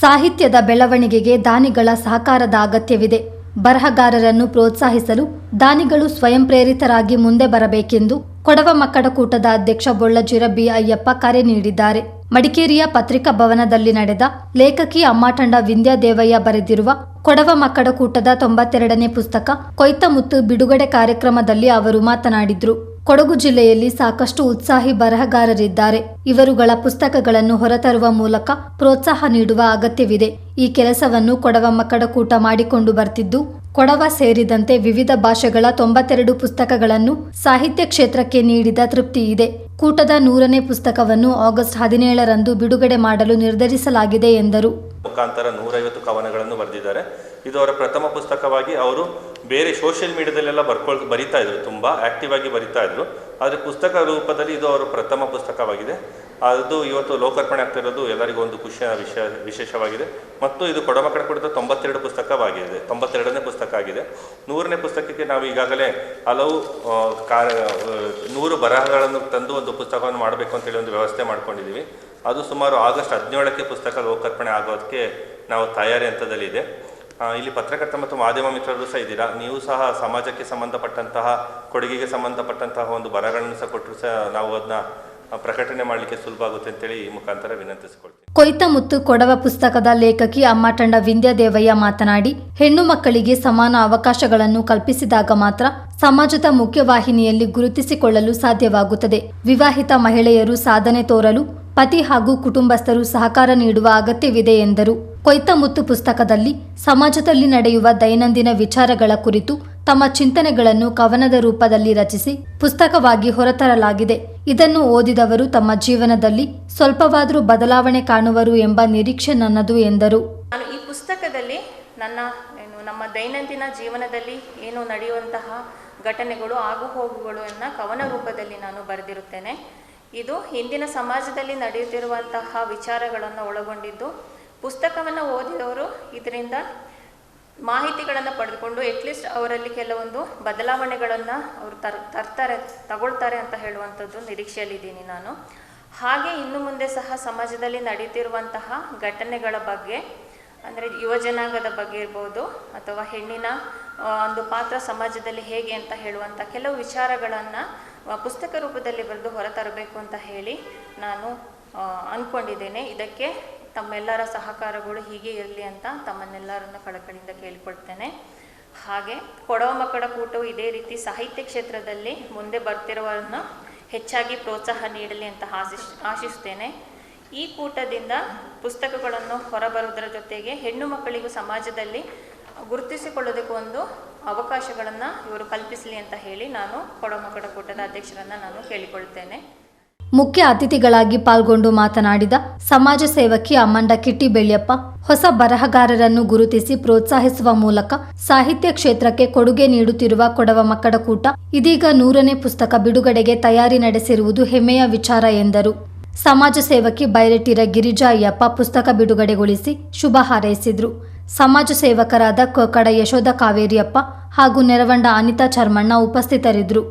ಸಾಹಿತ್ಯದ ಬೆಳವಣಿಗೆಗೆ ದಾನಿಗಳ ಸಹಕಾರದ ಅಗತ್ಯವಿದೆ. ಬರಹಗಾರರನ್ನು ಪ್ರೋತ್ಸಾಹಿಸಲು ದಾನಿಗಳು ಸ್ವಯಂ ಪ್ರೇರಿತರಾಗಿ ಮುಂದೆ ಬರಬೇಕೆಂದು ಕೊಡವ ಮಕ್ಕಡ ಕೂಟದ ಅಧ್ಯಕ್ಷ ಬೊಳ್ಳಜಿರ ಬಿ ಅಯ್ಯಪ್ಪ ಕರೆ ನೀಡಿದ್ದಾರೆ. ಮಡಿಕೇರಿಯ ಪತ್ರಿಕಾ ಭವನದಲ್ಲಿ ನಡೆದ ಲೇಖಕಿ ಅಮ್ಮಾಟಂಡ ವಿಂದ್ಯಾದೇವಯ್ಯ ಬರೆದಿರುವ ಕೊಡವ ಮಕ್ಕಡ ಕೂಟದ ತೊಂಬತ್ತೆರಡನೇ ಪುಸ್ತಕ ಕೊಯ್ತಮುತ್ತು ಬಿಡುಗಡೆ ಕಾರ್ಯಕ್ರಮದಲ್ಲಿ ಅವರು ಮಾತನಾಡಿದ್ರು. ಕೊಡಗು ಜಿಲ್ಲೆಯಲ್ಲಿ ಸಾಕಷ್ಟು ಉತ್ಸಾಹಿ ಬರಹಗಾರರಿದ್ದಾರೆ. ಇವರುಗಳ ಪುಸ್ತಕಗಳನ್ನು ಹೊರತರುವ ಮೂಲಕ ಪ್ರೋತ್ಸಾಹ ನೀಡುವ ಅಗತ್ಯವಿದೆ. ಈ ಕೆಲಸವನ್ನು ಕೊಡವ ಮಕ್ಕಳ ಕೂಟ ಮಾಡಿಕೊಂಡು ಬರ್ತಿದ್ದು, ಕೊಡವ ಸೇರಿದಂತೆ ವಿವಿಧ ಭಾಷೆಗಳ ತೊಂಬತ್ತೆರಡು ಪುಸ್ತಕಗಳನ್ನು ಸಾಹಿತ್ಯ ಕ್ಷೇತ್ರಕ್ಕೆ ನೀಡಿದ ತೃಪ್ತಿ ಇದೆ. ಕೂಟದ ನೂರನೇ ಪುಸ್ತಕವನ್ನು ಆಗಸ್ಟ್ ಹದಿನೇಳರಂದು ಬಿಡುಗಡೆ ಮಾಡಲು ನಿರ್ಧರಿಸಲಾಗಿದೆ ಎಂದರು. ಮುಖಾಂತರ ನೂರೈವತ್ತು ಕವನಗಳನ್ನು ಬರೆದಿದ್ದಾರೆ. ಇದು ಅವರ ಪ್ರಥಮ ಪುಸ್ತಕವಾಗಿ ಅವರು ಬೇರೆ ಸೋಷಿಯಲ್ ಮೀಡಿಯಾದಲ್ಲೆಲ್ಲ ಬರ್ಕೊಳ್ ಬರಿತಾ ಇದ್ರು ತುಂಬ ಆಕ್ಟಿವ್ ಆಗಿ ಬರಿತಾ ಇದ್ರು. ಆದರೆ ಪುಸ್ತಕ ರೂಪದಲ್ಲಿ ಇದು ಅವರ ಪ್ರಥಮ ಪುಸ್ತಕವಾಗಿದೆ. ಅದು ಇವತ್ತು ಲೋಕಾರ್ಪಣೆ ಆಗ್ತಿರೋದು ಎಲ್ಲರಿಗೂ ಒಂದು ಖುಷಿಯ ವಿಷಯ ವಿಶೇಷವಾಗಿದೆ. ಮತ್ತು ಇದು ಕೊಡಮಕಡೆ ಕುಡಿದ ತೊಂಬತ್ತೆರಡು ಪುಸ್ತಕವಾಗಿದೆ ತೊಂಬತ್ತೆರಡನೇ ಪುಸ್ತಕ ಆಗಿದೆ. ನೂರನೇ ಪುಸ್ತಕಕ್ಕೆ ನಾವು ಈಗಾಗಲೇ ಹಲವು ಆ, ನೂರು ಬರಹಗಳನ್ನು ತಂದು ಒಂದು ಪುಸ್ತಕವನ್ನು ಮಾಡಬೇಕು ಅಂತೇಳಿ ಒಂದು ವ್ಯವಸ್ಥೆ ಮಾಡ್ಕೊಂಡಿದ್ದೀವಿ ಅದು ಸುಮಾರು ಆಗಸ್ಟ್ ಹದಿನೇಳಕ್ಕೆ ಪುಸ್ತಕ ಲೋಕಾರ್ಪಣೆ ಆಗೋದಕ್ಕೆ ನಾವು ತಯಾರಿ ಹಂತದಲ್ಲಿದೆ ಇಲ್ಲಿ ಪತ್ರಕರ್ತ ಮತ್ತು ಮಾಧ್ಯಮ ಮಿತ್ರರು ಸಹ ಇದ್ದೀರಾ? ನೀವು ಸಹ ಸಮಾಜಕ್ಕೆ ಸಂಬಂಧಪಟ್ಟಂತಹ, ಕೊಡುಗೆಗೆ ಸಂಬಂಧಪಟ್ಟಂತಹ ಒಂದು ಬರಗಳನ್ನು ಸಹ ಕೊಟ್ಟರು ಸಹ ನಾವು ಅದನ್ನ ಪ್ರಕಟಣೆ ಮಾಡಲಿಕ್ಕೆ ಸುಲಭ ಆಗುತ್ತೆ ಅಂತೇಳಿ ಈ ಮುಖಾಂತರ ವಿನಂತಿಸಿಕೊಳ್ತೀನಿ. ಕೊಯ್ತ ಮುತ್ತು ಕೊಡವ ಪುಸ್ತಕದ ಲೇಖಕಿ ಅಮ್ಮಟಂಡ ವಿಂಧ್ಯದೇವಯ್ಯ ಮಾತನಾಡಿ, ಹೆಣ್ಣು ಮಕ್ಕಳಿಗೆ ಸಮಾನ ಅವಕಾಶಗಳನ್ನು ಕಲ್ಪಿಸಿದಾಗ ಮಾತ್ರ ಸಮಾಜದ ಮುಖ್ಯವಾಹಿನಿಯಲ್ಲಿ ಗುರುತಿಸಿಕೊಳ್ಳಲು ಸಾಧ್ಯವಾಗುತ್ತದೆ. ವಿವಾಹಿತ ಮಹಿಳೆಯರು ಸಾಧನೆ ತೋರಲು ಪತಿ ಹಾಗೂ ಕುಟುಂಬಸ್ಥರು ಸಹಕಾರ ನೀಡುವ ಅಗತ್ಯವಿದೆ ಎಂದರು. ಕೊಯ್ತ ಮುತ್ತು ಪುಸ್ತಕದಲ್ಲಿ ಸಮಾಜದಲ್ಲಿ ನಡೆಯುವ ದೈನಂದಿನ ವಿಚಾರಗಳ ಕುರಿತು ತಮ್ಮ ಚಿಂತನೆಗಳನ್ನು ಕವನದ ರೂಪದಲ್ಲಿ ರಚಿಸಿ ಪುಸ್ತಕವಾಗಿ ಹೊರತರಲಾಗಿದೆ. ಇದನ್ನು ಓದಿದವರು ತಮ್ಮ ಜೀವನದಲ್ಲಿ ಸ್ವಲ್ಪವಾದರೂ ಬದಲಾವಣೆ ಕಾಣುವರು ಎಂಬ ನಿರೀಕ್ಷೆ ನನ್ನದು ಎಂದರು. ನಾನು ಈ ಪುಸ್ತಕದಲ್ಲಿ ನನ್ನ ಏನು ನಮ್ಮ ದೈನಂದಿನ ಜೀವನದಲ್ಲಿ ಏನು ನಡೆಯುವಂತಹ ಘಟನೆಗಳು ಆಗುಹೋಗುಗಳು ಕವನ ರೂಪದಲ್ಲಿ ನಾನು ಬರೆದಿರುತ್ತೇನೆ. ಇದು ಹಿಂದಿನ ಸಮಾಜದಲ್ಲಿ ನಡೆಯುತ್ತಿರುವಂತಹ ವಿಚಾರಗಳನ್ನು ಒಳಗೊಂಡಿದ್ದು, ಪುಸ್ತಕವನ್ನು ಓದಿದವರು ಇದರಿಂದ ಮಾಹಿತಿಗಳನ್ನು ಪಡೆದುಕೊಂಡು ಅಟ್ಲೀಸ್ಟ್ ಅವರಲ್ಲಿ ಕೆಲವೊಂದು ಬದಲಾವಣೆಗಳನ್ನು ಅವರು ತರ್, ತರ್ತಾರೆ, ತಗೊಳ್ತಾರೆ ಅಂತ ಹೇಳುವಂಥದ್ದು ನಿರೀಕ್ಷೆಯಲ್ಲಿದ್ದೀನಿ ನಾನು. ಹಾಗೆ ಇನ್ನು ಮುಂದೆ ಸಹ ಸಮಾಜದಲ್ಲಿ ನಡೀತಿರುವಂತಹ ಘಟನೆಗಳ ಬಗ್ಗೆ, ಅಂದರೆ ಯುವಜನಾಂಗದ ಬಗ್ಗೆ ಇರ್ಬೋದು, ಅಥವಾ ಹೆಣ್ಣಿನ ಒಂದು ಪಾತ್ರ ಸಮಾಜದಲ್ಲಿ ಹೇಗೆ ಅಂತ ಹೇಳುವಂಥ ಕೆಲವು ವಿಚಾರಗಳನ್ನು ಪುಸ್ತಕ ರೂಪದಲ್ಲಿ ಬರೆದು ಹೊರತರಬೇಕು ಅಂತ ಹೇಳಿ ನಾನು ಅಂದ್ಕೊಂಡಿದ್ದೇನೆ ಇದಕ್ಕೆ ತಮ್ಮೆಲ್ಲರ ಸಹಕಾರಗಳು ಹೀಗೆ ಇರಲಿ ಅಂತ ತಮ್ಮನ್ನೆಲ್ಲರನ್ನ ಕಳಕಳಿಯಿಂದ ಕೇಳಿಕೊಳ್ತೇನೆ. ಹಾಗೆ ಕೊಡವ ಮಕ್ಕಳ ಕೂಟವು ಇದೇ ರೀತಿ ಸಾಹಿತ್ಯ ಕ್ಷೇತ್ರದಲ್ಲಿ ಮುಂದೆ ಬರ್ತಿರುವವರನ್ನು ಹೆಚ್ಚಾಗಿ ಪ್ರೋತ್ಸಾಹ ನೀಡಲಿ ಅಂತ ಆಶಿಸ್ ಆಶಿಸ್ತೇನೆ. ಈ ಕೂಟದಿಂದ ಪುಸ್ತಕಗಳನ್ನು ಹೊರಬರುವುದರ ಜೊತೆಗೆ ಹೆಣ್ಣು ಮಕ್ಕಳಿಗೂ ಸಮಾಜದಲ್ಲಿ ಗುರುತಿಸಿಕೊಳ್ಳೋದಕ್ಕೆ ಒಂದು ಅವಕಾಶಗಳನ್ನು ಇವರು ಕಲ್ಪಿಸಲಿ ಅಂತ ಹೇಳಿ ನಾನು ಕೊಡಮಕಡ ಕೂಟದ ಅಧ್ಯಕ್ಷರನ್ನು ನಾನು ಕೇಳಿಕೊಳ್ತೇನೆ. ಮುಖ್ಯ ಅತಿಥಿಗಳಾಗಿ ಪಾಲ್ಗೊಂಡು ಮಾತನಾಡಿದ ಸಮಾಜ ಸೇವಕಿ ಅಮ್ಮಂಡ ಕಿಟ್ಟಿ ಬೆಳ್ಯಪ್ಪ ಹೊಸ ಬರಹಗಾರರನ್ನು ಗುರುತಿಸಿ ಪ್ರೋತ್ಸಾಹಿಸುವ ಮೂಲಕ ಸಾಹಿತ್ಯ ಕ್ಷೇತ್ರಕ್ಕೆ ಕೊಡುಗೆ ನೀಡುತ್ತಿರುವ ಕೊಡವ ಮಕ್ಕಳ ಕೂಟ ಇದೀಗ ನೂರನೇ ಪುಸ್ತಕ ಬಿಡುಗಡೆಗೆ ತಯಾರಿ ನಡೆಸಿರುವುದು ಹೆಮ್ಮೆಯ ವಿಚಾರ ಎಂದರು. ಸಮಾಜ ಸೇವಕಿ ಬೈರೆಟ್ಟಿರ ಗಿರಿಜಾ ಅಯ್ಯಪ್ಪ ಪುಸ್ತಕ ಬಿಡುಗಡೆಗೊಳಿಸಿ ಶುಭ ಹಾರೈಸಿದ್ರು. ಸಮಾಜ ಸೇವಕರಾದ ಕೊಕಡ ಯಶೋಧ ಕಾವೇರಿಯಪ್ಪ ಹಾಗೂ ನೆರವಂಡ ಅನಿತಾ ಚರ್ಮಣ್ಣ ಉಪಸ್ಥಿತರಿದ್ದರು.